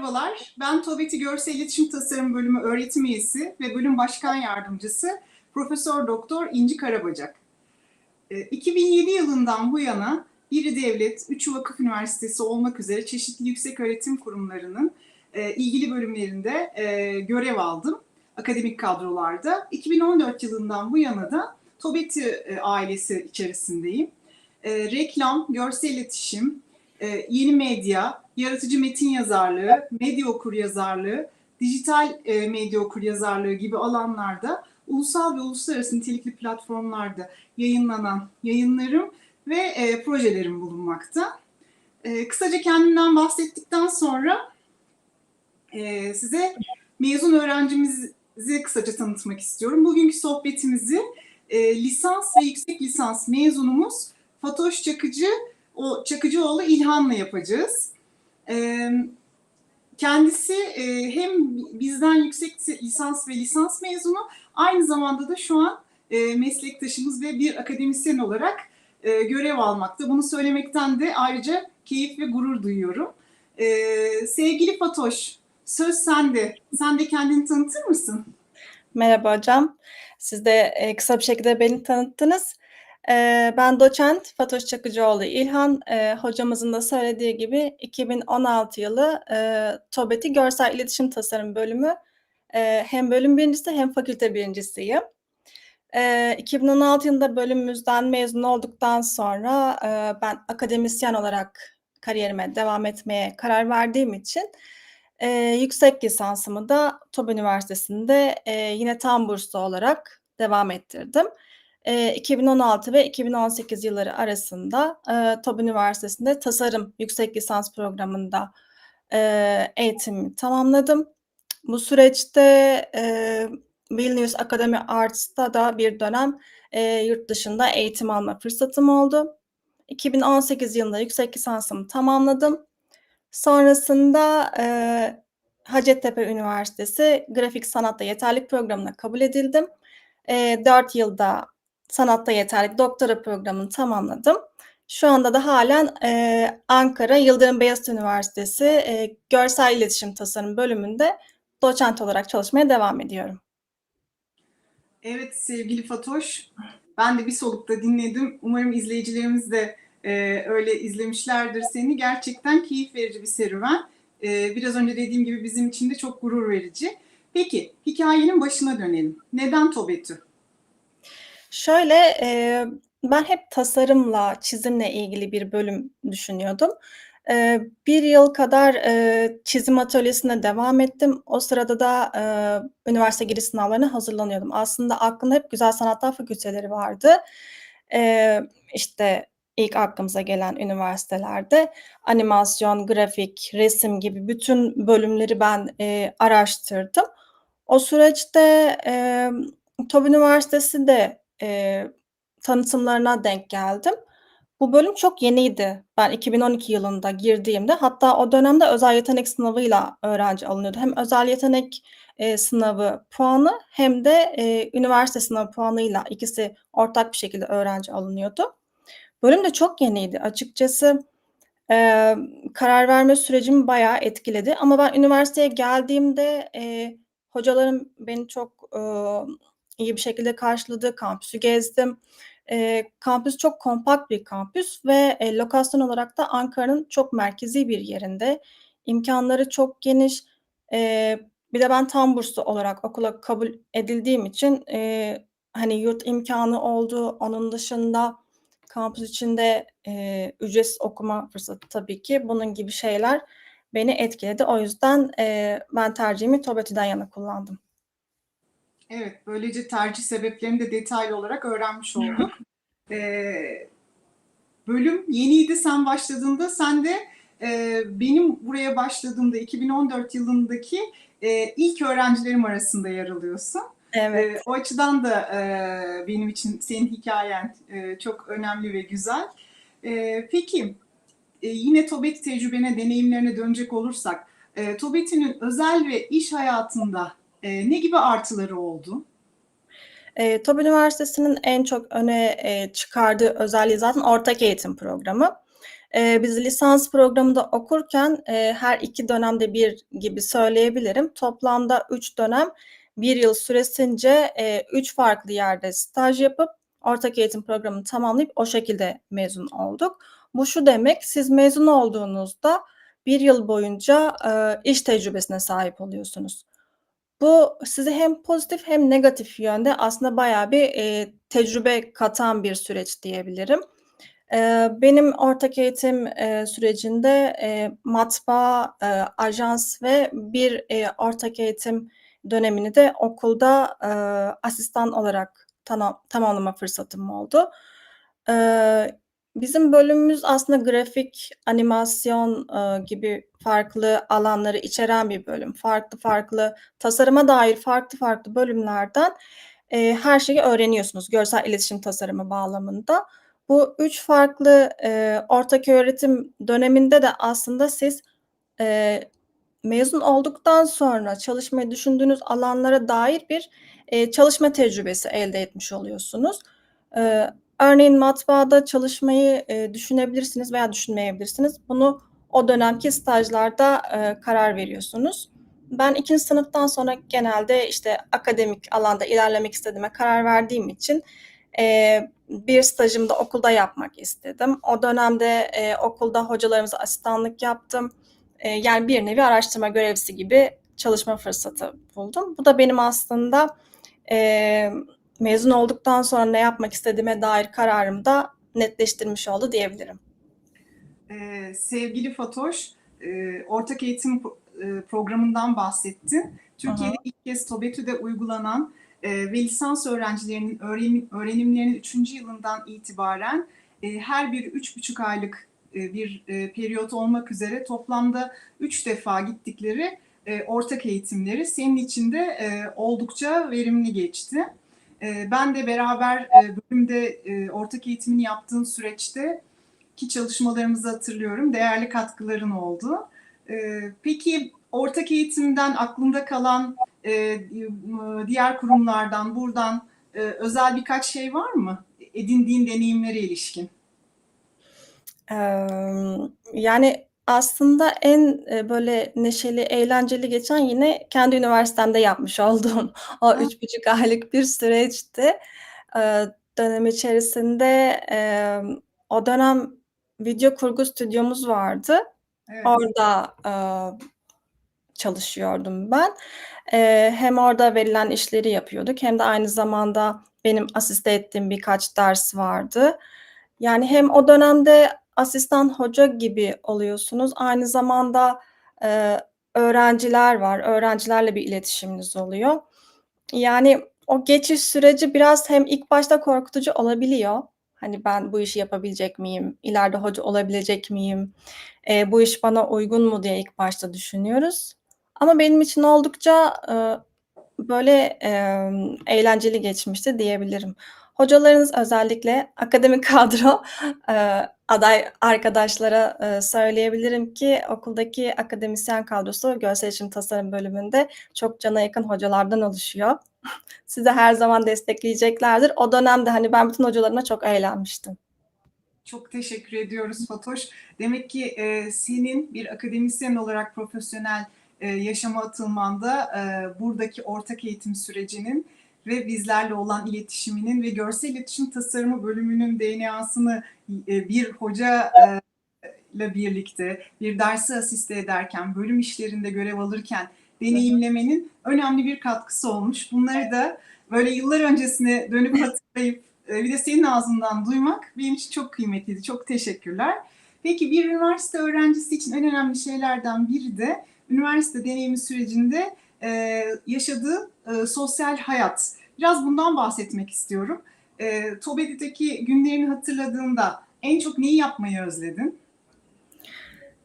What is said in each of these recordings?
Merhabalar, ben TOBET'i Görsel İletişim Tasarım Bölümü öğretim üyesi ve bölüm başkan yardımcısı Profesör Doktor İnci Karabacak. Ee, 2007 yılından bu yana biri devlet, üçü vakıf üniversitesi olmak üzere çeşitli yüksek öğretim kurumlarının e, ilgili bölümlerinde e, görev aldım akademik kadrolarda. 2014 yılından bu yana da TOBET'i ailesi içerisindeyim. E, reklam, görsel iletişim, yeni medya, yaratıcı metin yazarlığı, medya okur yazarlığı, dijital e, medya okur yazarlığı gibi alanlarda ulusal ve uluslararası nitelikli platformlarda yayınlanan yayınlarım ve e, projelerim bulunmakta. E, kısaca kendimden bahsettikten sonra e, size mezun öğrencimizi kısaca tanıtmak istiyorum. Bugünkü sohbetimizi lisans ve yüksek lisans mezunumuz Fatoş Çakıcı o Çakıcıoğlu İlhan'la yapacağız. Kendisi hem bizden yüksek lisans ve lisans mezunu, aynı zamanda da şu an meslektaşımız ve bir akademisyen olarak görev almakta. Bunu söylemekten de ayrıca keyif ve gurur duyuyorum. Sevgili Fatoş, söz sende. Sen de kendini tanıtır mısın? Merhaba hocam. Siz de kısa bir şekilde beni tanıttınız. Ben doçent Fatoş Çakıcıoğlu İlhan. Hocamızın da söylediği gibi 2016 yılı TOBET'i Görsel İletişim Tasarım bölümü hem bölüm birincisi hem fakülte birincisiyim. E, 2016 yılında bölümümüzden mezun olduktan sonra ben akademisyen olarak kariyerime devam etmeye karar verdiğim için yüksek lisansımı da TOB Üniversitesi'nde yine tam burslu olarak devam ettirdim. E, 2016 ve 2018 yılları arasında e, TOB Üniversitesi'nde tasarım yüksek lisans programında e, eğitimimi tamamladım. Bu süreçte e, Vilnius Academy Arts'ta da bir dönem e, yurt dışında eğitim alma fırsatım oldu. 2018 yılında yüksek lisansımı tamamladım. Sonrasında e, Hacettepe Üniversitesi Grafik Sanatta Yeterlik Programı'na kabul edildim. E, 4 yılda Sanatta Yeterlik Doktora Programı'nı tamamladım. Şu anda da halen e, Ankara Yıldırım Beyazıt Üniversitesi e, Görsel İletişim Tasarım bölümünde doçent olarak çalışmaya devam ediyorum. Evet sevgili Fatoş, ben de bir solukta dinledim. Umarım izleyicilerimiz de e, öyle izlemişlerdir seni. Gerçekten keyif verici bir serüven. E, biraz önce dediğim gibi bizim için de çok gurur verici. Peki hikayenin başına dönelim. Neden Tobetü? Şöyle e, ben hep tasarımla, çizimle ilgili bir bölüm düşünüyordum. E, bir yıl kadar e, çizim atölyesine devam ettim. O sırada da e, üniversite giriş sınavlarına hazırlanıyordum. Aslında aklımda hep güzel sanatlar fakülteleri vardı. E, işte ilk aklımıza gelen üniversitelerde animasyon, grafik, resim gibi bütün bölümleri ben e, araştırdım. O süreçte e, TOB Üniversitesi de e, tanıtımlarına denk geldim. Bu bölüm çok yeniydi. Ben 2012 yılında girdiğimde hatta o dönemde özel yetenek sınavıyla öğrenci alınıyordu. Hem özel yetenek e, sınavı puanı hem de e, üniversite sınavı puanıyla ikisi ortak bir şekilde öğrenci alınıyordu. Bölüm de çok yeniydi. Açıkçası e, karar verme sürecimi bayağı etkiledi. Ama ben üniversiteye geldiğimde e, hocalarım beni çok e, iyi bir şekilde karşıladı. Kampüsü gezdim. E, kampüs çok kompakt bir kampüs ve e, lokasyon olarak da Ankara'nın çok merkezi bir yerinde. İmkanları çok geniş. E, bir de ben tam burslu olarak okula kabul edildiğim için e, hani yurt imkanı oldu. Onun dışında kampüs içinde e, ücretsiz okuma fırsatı tabii ki. Bunun gibi şeyler beni etkiledi. O yüzden e, ben tercihimi TOBETÜ'den yana kullandım. Evet, böylece tercih sebeplerini de detaylı olarak öğrenmiş olduk. Ee, bölüm yeniydi sen başladığında, sen de e, benim buraya başladığımda 2014 yılındaki e, ilk öğrencilerim arasında yer alıyorsun. Evet. E, o açıdan da e, benim için senin hikayen e, çok önemli ve güzel. E, peki, e, yine TOBET tecrübene, deneyimlerine dönecek olursak, e, TOBET'inin özel ve iş hayatında e, ne gibi artıları oldu? E, TOB Üniversitesi'nin en çok öne e, çıkardığı özelliği zaten ortak eğitim programı. Eee, biz lisans programında okurken, eee, her 2 dönemde 1 gibi söyleyebilirim. Toplamda 3 dönem 1 yıl süresince, eee, 3 farklı yerde staj yapıp ortak eğitim programını tamamlayıp o şekilde mezun olduk. Bu şu demek, siz mezun olduğunuzda 1 yıl boyunca, eee, iş tecrübesine sahip oluyorsunuz. Bu size hem pozitif hem negatif yönde aslında bayağı bir, eee, tecrübe katan bir süreç diyebilirim. Eee, benim ortak eğitim, eee, sürecinde, eee, matbaa, eee, ajans ve bir, eee, ortak eğitim dönemini de okulda, eee, asistan olarak tamamlama fırsatım oldu. Eee, bizim bölümümüz aslında grafik, animasyon, eee, gibi farklı alanları içeren bir bölüm. Farklı farklı tasarıma dair farklı farklı bölümlerden, eee, her şeyi öğreniyorsunuz görsel iletişim tasarımı bağlamında. Bu 3 farklı, eee, ortaköğretim döneminde de aslında siz, eee, mezun olduktan sonra çalışmayı düşündüğünüz alanlara dair bir, eee, çalışma tecrübesi elde etmiş oluyorsunuz. Eee, örneğin matbaada çalışmayı, eee, düşünebilirsiniz veya düşünmeyebilirsiniz. Bunu o dönemki stajlarda, eee, karar veriyorsunuz. Ben 2'nci sınıftan sonra genelde, işte, akademik alanda ilerlemek istediğime karar verdiğim için, eee, bir stajımı da okulda yapmak istedim. O dönemde, eee, okulda hocalarımıza asistanlık yaptım. Eee, yani bir nevi araştırma görevlisi gibi çalışma fırsatı buldum. Bu da benim aslında, eee, mezun olduktan sonra ne yapmak istediğime dair kararımı da netleştirmiş oldu diyebilirim. Eee, sevgili Fatoş, eee, ortak eğitim eee, programından bahsettin. Türkiye'de ilk kez TOBETÜ'de uygulanan, eee, ve lisans öğrencilerinin öğrenim öğrenimlerinin 3. yılından itibaren, eee, her biri 3,5 aylık, eee, bir, eee, periyot olmak üzere toplamda 3 defa gittikleri, eee, ortak eğitimleri senin için de, eee, oldukça verimli geçti. Eee, ben de beraber, eee, bölümde, eee, ortak eğitimini yaptığın süreçteki çalışmalarımızı hatırlıyorum. Değerli katkıların oldu. Eee, peki ortak eğitimden aklında kalan, ııı, diğer kurumlardan, buradan, özel birkaç şey var mı? Edindiğin deneyimlere ilişkin. Yani aslında en, eee, böyle neşeli, eğlenceli geçen yine kendi üniversitemde yapmış olduğum o A! 3,5 aylık bir süreçti. Eee, dönem içerisinde, emm, o dönem video kurgu stüdyomuz vardı. Evet. Orada, aaa, çalışıyordum ben. Eee, hem orada verilen işleri yapıyorduk hem de aynı zamanda benim asiste ettiğim birkaç ders vardı. Yani hem o dönemde asistan hoca gibi oluyorsunuz, aynı zamanda, eee, öğrenciler var, öğrencilerle bir iletişiminiz oluyor. Yani o geçiş süreci biraz hem ilk başta korkutucu olabiliyor. Hani, ben bu işi yapabilecek miyim, ileride hoca olabilecek miyim, eee, bu iş bana uygun mu diye ilk başta düşünüyoruz. Ama benim için oldukça, ııı, böyle, emm, eğlenceli geçmişti diyebilirim. Hocalarınız özellikle akademik kadro, eee, aday arkadaşlara, eee, söyleyebilirim ki okuldaki akademisyen kadrosu görsel iletişim tasarım bölümünde çok cana yakın hocalardan oluşuyor. Sizi her zaman destekleyeceklerdir. O dönemde, hani, ben bütün hocalarımla çok eğlenmiştim. Çok teşekkür ediyoruz Fatoş. Demek ki, eee, senin bir akademisyen olarak profesyonel, eee, yaşama atılmanda, eee, buradaki ortak eğitim sürecinin ve bizlerle olan iletişiminin ve görsel iletişim tasarımı bölümünün DNA'sını eee, bir hoca eee, ile birlikte bir dersi asiste ederken, bölüm işlerinde görev alırken deneyimlemenin önemli bir katkısı olmuş. Bunları da böyle yıllar öncesine dönüp hatırlayıp, eee, bir de senin ağzından duymak benim için çok kıymetliydi. Çok teşekkürler. Peki bir üniversite öğrencisi için en önemli şeylerden biri de üniversite deneyimi sürecinde, eee, yaşadığı, ııı, sosyal hayat. Biraz bundan bahsetmek istiyorum. Eee, TOBE'deki günlerini hatırladığında en çok neyi yapmayı özledin?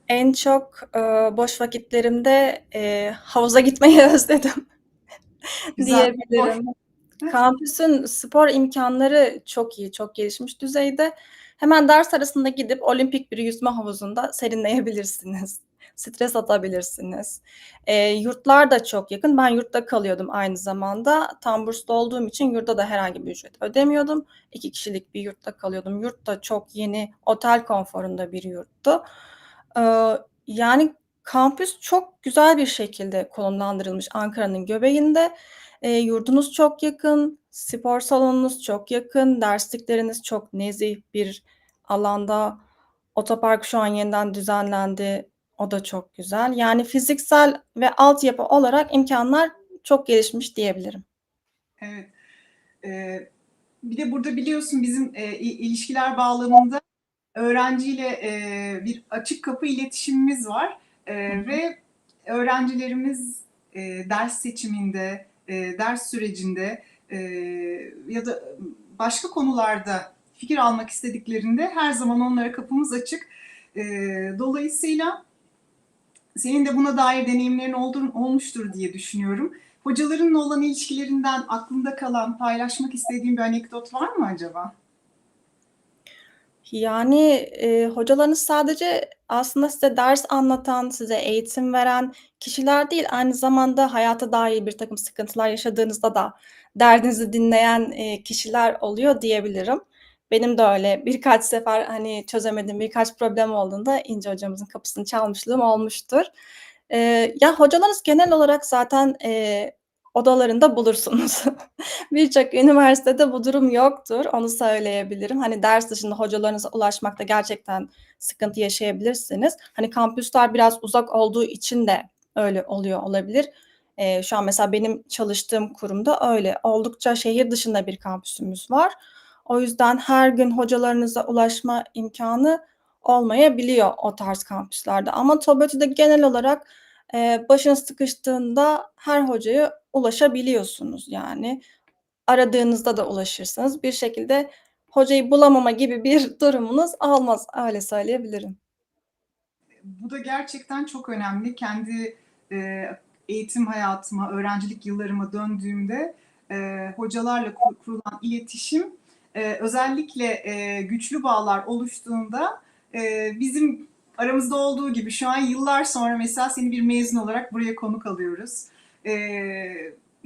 En çok, ııı, boş vakitlerimde, eee, havuza gitmeyi özledim Güzel, diyebilirim. Kampüsün spor imkânları çok iyi, çok gelişmiş düzeyde. Hemen ders arasında gidip olimpik bir yüzme havuzunda serinleyebilirsiniz. Stres atabilirsiniz. Eee, yurtlar da çok yakın. Ben yurtta kalıyordum aynı zamanda. Tam burslu olduğum için yurda da herhangi bir ücret ödemiyordum. 2 kişilik bir yurtta kalıyordum. Yurt da çok yeni, otel konforunda bir yurttu. Eee, yani kampüs çok güzel bir şekilde konumlandırılmış Ankara'nın göbeğinde. Eee, yurdunuz çok yakın, spor salonunuz çok yakın, derslikleriniz çok nezih bir alanda. Otopark şu an yeniden düzenlendi. O da çok güzel. Yani fiziksel ve altyapı olarak imkânlar çok gelişmiş diyebilirim. Evet. Eee, bir de burada biliyorsun bizim, i ilişkiler bağlamında öğrenciyle, eee, bir açık kapı iletişimimiz var, hı. ve öğrencilerimiz, eee, ders seçiminde, eee, ders sürecinde, eee, ya da, başka konularda fikir almak istediklerinde her zaman onlara kapımız açık. Eee, dolayısıyla senin de buna dair deneyimlerin oldur olmuştur diye düşünüyorum. Hocalarınla olan ilişkilerinden aklında kalan, paylaşmak istediğin bir anekdot var mı acaba? Yani, eee, hocalarınız sadece aslında size ders anlatan, size eğitim veren kişiler değil, aynı zamanda hayata dair birtakım sıkıntılar yaşadığınızda da derdinizi dinleyen, eee, kişiler oluyor diyebilirim. Benim de öyle birkaç sefer, hani, çözemediğim birkaç problem olduğunda İnci hocamızın kapısını çalmışlığım olmuştur. Eee, ya, hocalarınız genel olarak zaten, eee, odalarında bulursunuz. Birçok üniversitede bu durum yoktur, onu söyleyebilirim. Hani, ders dışında hocalarınıza ulaşmakta gerçekten sıkıntı yaşayabilirsiniz. Hani, kampüsler biraz uzak olduğu için de öyle oluyor olabilir. Eee, şu an mesela benim çalıştığım kurumda öyle. Oldukça şehir dışında bir kampüsümüz var. O yüzden her gün hocalarınıza ulaşma imkânı olmayabiliyor o tarz kampüslerde ama TOBİTÜ'de genel olarak, eee, başınız sıkıştığında her hocaya ulaşabiliyorsunuz yani. Aradığınızda da ulaşırsınız. Bir şekilde hocayı bulamama gibi bir durumunuz olmaz, öyle söyleyebilirim. Bu da gerçekten çok önemli. Kendi, eee, eğitim hayatıma, öğrencilik yıllarıma döndüğümde, eee, hocalarla ku kurulan iletişim, eee, özellikle, eee, güçlü bağlar oluştuğunda, eee, bizim aramızda olduğu gibi şu an yıllar sonra mesela seni bir mezun olarak buraya konuk alıyoruz.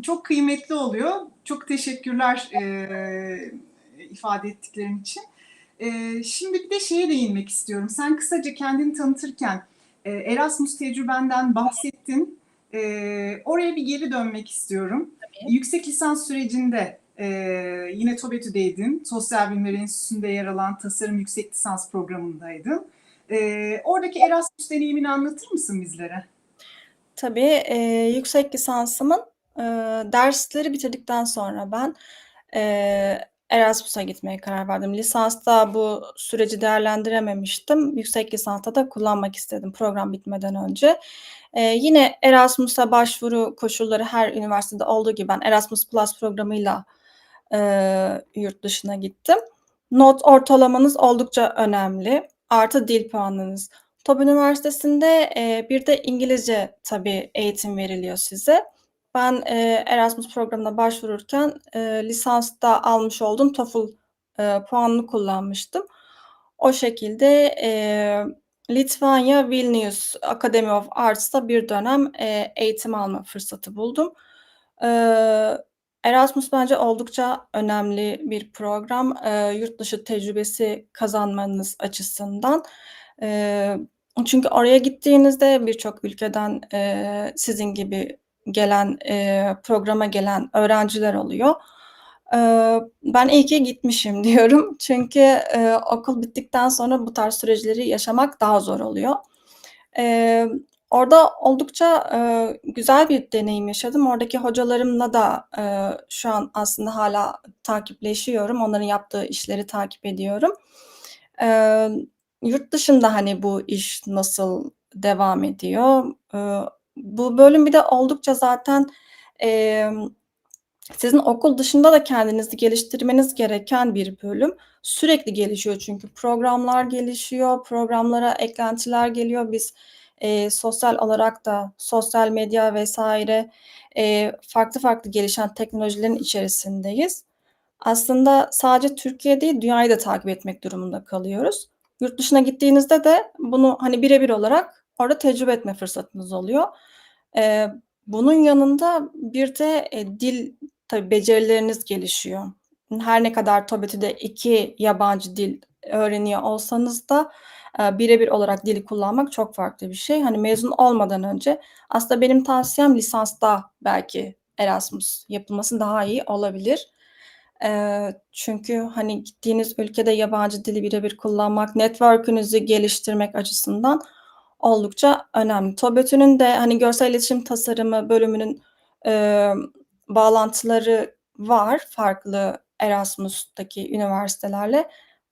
Çok kıymetli oluyor. Çok teşekkürler, ifade ettiklerin için. Şimdi bir de şeye değinmek istiyorum. Sen kısaca kendini tanıtırken, Erasmus tecrübenden bahsettin. Oraya bir geri dönmek istiyorum. Tabii. Yüksek lisans sürecinde, eee, yine TOBİTÜ'deydin. Sosyal Bilimler Enstitüsü'nde yer alan tasarım yüksek lisans programındaydın. Eee, oradaki Erasmus deneyimini anlatır mısın bizlere? Tabii, eee, yüksek lisansımın, eee, dersleri bitirdikten sonra ben, eee, Erasmus'a gitmeye karar verdim. Lisansta bu süreci değerlendirememiştim. Yüksek lisansta da kullanmak istedim program bitmeden önce. Eee, yine Erasmus'a başvuru koşulları her üniversitede olduğu gibi ben Erasmus Plus programıyla, eee, yurt dışına gittim. Not ortalamanız oldukça önemli, artı dil puanınız. TOB Üniversitesi'nde, eee, bir de İngilizce tabii eğitim veriliyor size. Ben, eee, Erasmus programına başvururken, eee, lisansta almış olduğum TOEFL, eee, puanını kullanmıştım. O şekilde, eee, Litvanya Vilnius Academy of Arts'ta bir dönem, eee, eğitim alma fırsatı buldum. Eee, Erasmus bence oldukça önemli bir program, eee, yurt dışı tecrübesi kazanmanız açısından. Eee, çünkü oraya gittiğinizde birçok ülkeden, eee, sizin gibi gelen, eee, programa gelen öğrenciler oluyor. Eee, ben iyi ki gitmişim diyorum çünkü, eee, okul bittikten sonra bu tarz süreçleri yaşamak daha zor oluyor. Eee, orada oldukça, eee, güzel bir deneyim yaşadım. Oradaki hocalarımla da, eee, şu an aslında hâlâ takipleşiyorum. Onların yaptığı işleri takip ediyorum. Eee, yurt dışında, hani, bu iş nasıl devam ediyor? Eee, bu bölüm bir de oldukça zaten, emm, sizin okul dışında da kendinizi geliştirmeniz gereken bir bölüm. Sürekli gelişiyor çünkü programlar gelişiyor, programlara eklentiler geliyor. Biz, eee, sosyal olarak da sosyal medya vs. eee, farklı farklı gelişen teknolojilerin içerisindeyiz. Aslında sadece Türkiye değil, dünyayı da takip etmek durumunda kalıyoruz. Yurt dışına gittiğinizde de bunu, hani, bire bir olarak orada tecrübe etme fırsatınız oluyor. Eee, bunun yanında bir de, eee, dil tabii becerileriniz gelişiyor. Her ne kadar TOBİT'de 2 yabancı dil öğreniyor olsanız da, eee, bire bir olarak dili kullanmak çok farklı bir şey. Hani, mezun olmadan önce aslında benim tavsiyem lisansta belki Erasmus yapılması daha iyi olabilir. Eee, çünkü, hani, gittiğiniz ülkede yabancı dili bire bir kullanmak, network'ünüzü geliştirmek açısından oldukça önemli. TOBİT'inin de, hani, görsel iletişim tasarımı bölümünün, emm, bağlantıları var farklı Erasmus'taki üniversitelerle.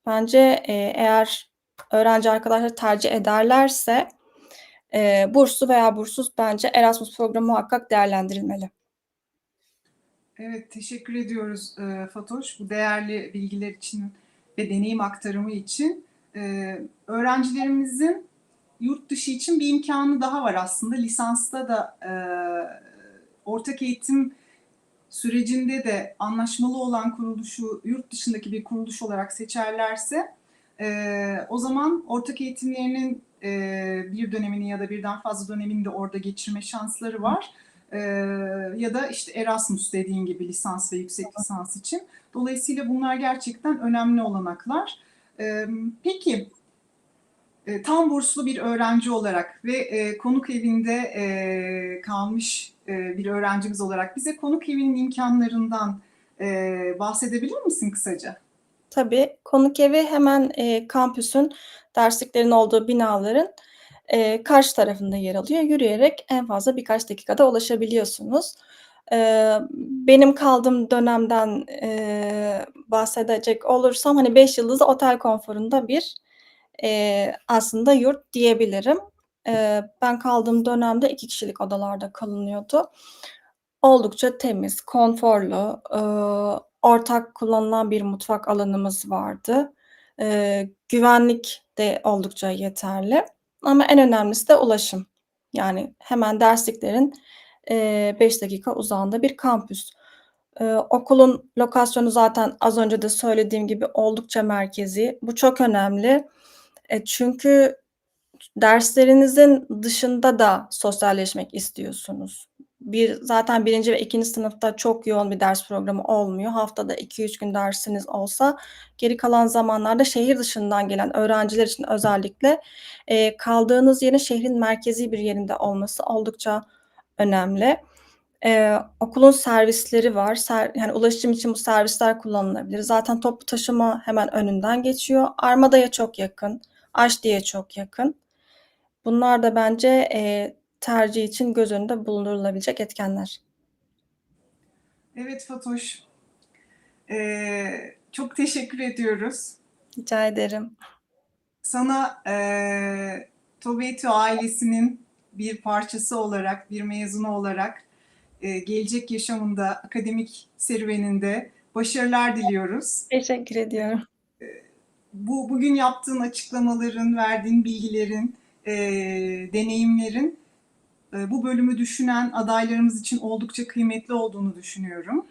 Bence, eee, eğer öğrenci arkadaşlar tercih ederlerse, eee, burslu veya burssuz bence Erasmus programı muhakkak değerlendirilmeli. Evet, teşekkür ediyoruz, eee, Fatoş, bu değerli bilgiler için ve deneyim aktarımı için. Eee, öğrencilerimizin yurt dışı için bir imkânı daha var aslında. Lisansta da, eee, ortak eğitim sürecinde de anlaşmalı olan kuruluşu yurt dışındaki bir kuruluş olarak seçerlerse, eee, o zaman ortak eğitimlerinin, eee, bir dönemini ya da birden fazla dönemini de orada geçirme şansları var. Eee, ya da, işte, Erasmus dediğin gibi lisans ve yüksek lisans için. Dolayısıyla bunlar gerçekten önemli olanaklar. Emm, peki, tam burslu bir öğrenci olarak ve, eee, konuk evinde, eee, kalmış, eee, bir öğrencimiz olarak bize konuk evinin imkânlarından, eee, bahsedebilir misin kısaca? Tabii, konuk evi hemen, eee, kampüsün, dersliklerin olduğu binaların, eee, karşı tarafında yer alıyor. Yürüyerek en fazla birkaç dakikada ulaşabiliyorsunuz. Eee, benim kaldığım dönemden, eee, bahsedecek olursam, hani, 5 yıldızlı otel konforunda bir, eee, aslında yurt diyebilirim. Eee, ben kaldığım dönemde 2 kişilik odalarda kalınıyordu. Oldukça temiz, konforlu, ııı, ortak kullanılan bir mutfak alanımız vardı. Eee, güvenlik de oldukça yeterli ama en önemlisi de ulaşım. Yani hemen dersliklerin, eee, 5 dakika uzağında bir kampüs. Eee, okulun lokasyonu zaten az önce de söylediğim gibi oldukça merkezi. Bu çok önemli. E, çünkü derslerinizin dışında da sosyalleşmek istiyorsunuz. Bir zaten 1. ve 2. sınıfta çok yoğun bir ders programı olmuyor. Haftada 2-3 gün dersiniz olsa, geri kalan zamanlarda şehir dışından gelen öğrenciler için özellikle, eee, kaldığınız yerin şehrin merkezi bir yerinde olması oldukça önemli. Eee, okulun servisleri var. Ser yani, ulaşım için bu servisler kullanılabilir. Zaten toplu taşıma hemen önünden geçiyor. Armada'ya çok yakın, Aşti'ye çok yakın. Bunlar da bence, eee, tercih için göz önünde bulundurulabilecek etkenler. Evet Fatoş. Eee, çok teşekkür ediyoruz. Rica ederim. Sana, eee, TOBİTO ailesinin bir parçası olarak, bir mezunu olarak, eee, gelecek yaşamında, akademik serüveninde başarılar diliyoruz. Teşekkür ediyorum. Eee, bu bugün yaptığın açıklamaların, verdiğin bilgilerin, eee, deneyimlerin, eee, bu bölümü düşünen adaylarımız için oldukça kıymetli olduğunu düşünüyorum.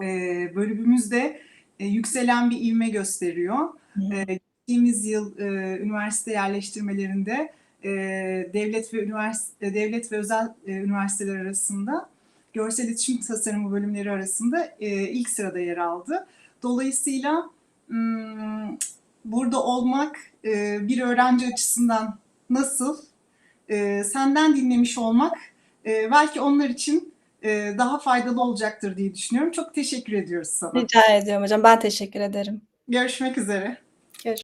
Eee, bölümümüz de, eee, yükselen bir ivme gösteriyor. Eee, geçtiğimiz yıl, eee, üniversite yerleştirmelerinde, eee, devlet ve ünivers eee, devlet ve özel, üniversiteler arasında görsel iletişim tasarımı bölümleri arasında, ilk sırada yer aldı. Dolayısıyla, ımm, burada olmak, bir öğrenci açısından nasıl, eee, senden dinlemiş olmak, eee, belki onlar için, eee, daha faydalı olacaktır diye düşünüyorum. Çok teşekkür ediyoruz sana. Rica ediyorum hocam. Ben teşekkür ederim. Görüşmek üzere.